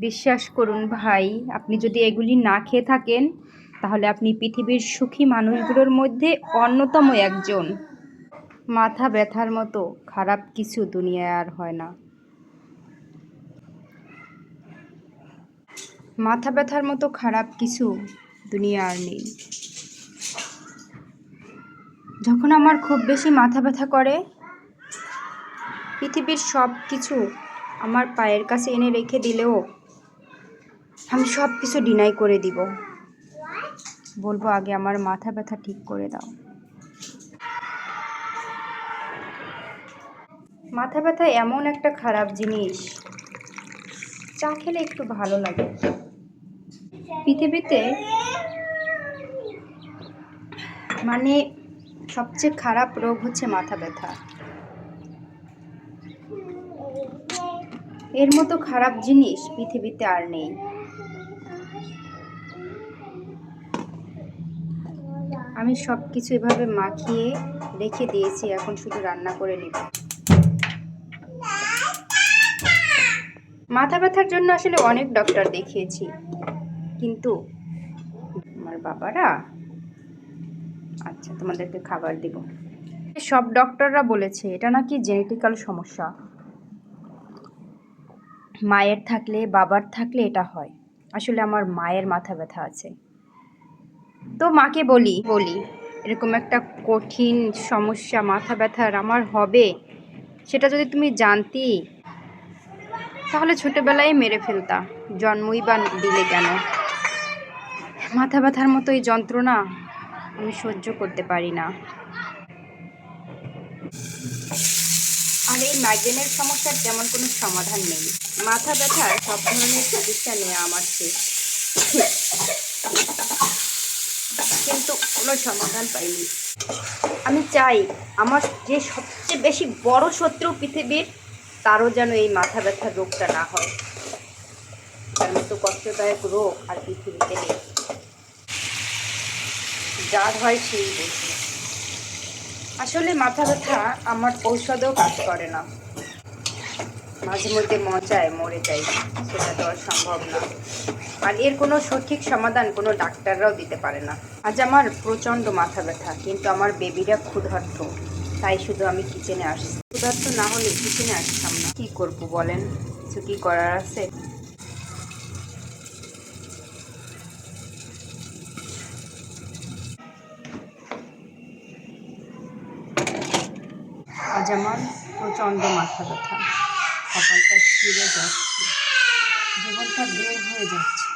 বিশ্বাস করুন ভাই, আপনি যদি এগুলি না খেয়ে থাকেন, তাহলে আপনি পৃথিবীর সুখী মানুষগুলোর মধ্যে অন্যতম একজন। মাথা ব্যথার মতো খারাপ কিছু দুনিয়ায় আর হয় না। মাথা ব্যথার মতো খারাপ কিছু দুনিয়া আর নেই। যখন আমার খুব বেশি মাথা ব্যথা করে, পৃথিবীর সব কিছু আমার পায়ের কাছে এনে রেখে দিলেও আমি সব কিছু ডিনাই করে দিব। বলব আগে আমার মাথা ব্যথা ঠিক করে দাও। মাথা ব্যথা এমন একটা খারাপ জিনিস, চা খেলে একটু ভালো লাগে। পৃথিবীতে মানে সবচেয়ে খারাপ রোগ হচ্ছে মাথা ব্যথা। এর মতো খারাপ জিনিস পৃথিবীতে আর নেই। আমি সব কিছু এভাবে মাখিয়ে রেখে দিয়েছি, এখন শুধু রান্না করে নিব। মাথা ব্যথার জন্য আসলে অনেক ডক্টর দেখিয়েছি। কিন্তু আমার বাবারা আচ্ছা তোমাদেরকে খাবার দিব। সব ডক্টররা বলেছে, এটা নাকি জেনেটিক্যাল সমস্যা। মায়ের থাকলে, বাবার থাকলে এটা হয়। আসলে আমার মায়ের মাথা ব্যথা আছে। তো মাকে বলি বলি, এরকম একটা কঠিন সমস্যা, মাথা ব্যথার আমার হবে? সেটা যদি তুমি জানতি, তাহলে ছোটোবেলায় মেরে ফেলতা, জন্মই বা দিলে কেন? মাথা ব্যথার মতো এই যন্ত্রণা আমি সহ্য করতে পারি না। আর এই মাইগ্রেনের সমস্যার তেমন কোনো সমাধান নেই। মাথা ব্যথার সব ধরনের চিকিৎসা নেওয়া আমার শেষ। কিন্তু কোনো সমাধান পাইনি। আমি চাই আমার যে সবচেয়ে বেশি বড় শত্রু পৃথিবীর, তারও যেন এই মাথা ব্যথার রোগটা না হয়। তার মতো কষ্টদায়ক রোগ আর পৃথিবীতে নেই। যার হয় সেই আসলে মাথা ব্যথা আমার ঔষধেও কাজ করে না। মাঝে মধ্যে মজায় মরে যাই, সেটা তো সম্ভব না। আর এর কোনো সঠিক সমাধান কোনো ডাক্তাররাও দিতে পারে না। আজ আমার প্রচণ্ড মাথা ব্যথা, কিন্তু আমার বেবিরা ক্ষুধার্ত। তাই শুধু আমি কিচেনে আসছি। ক্ষুধার্ত না হলে কিচেনে আসতাম না। কি করব বলেন? কিছু কি করার আছে? আজ আমার প্রচণ্ড মাথা ব্যথা। কপালটা ছিঁড়ে যাচ্ছে জীবনটা বের হয়ে যাচ্ছে।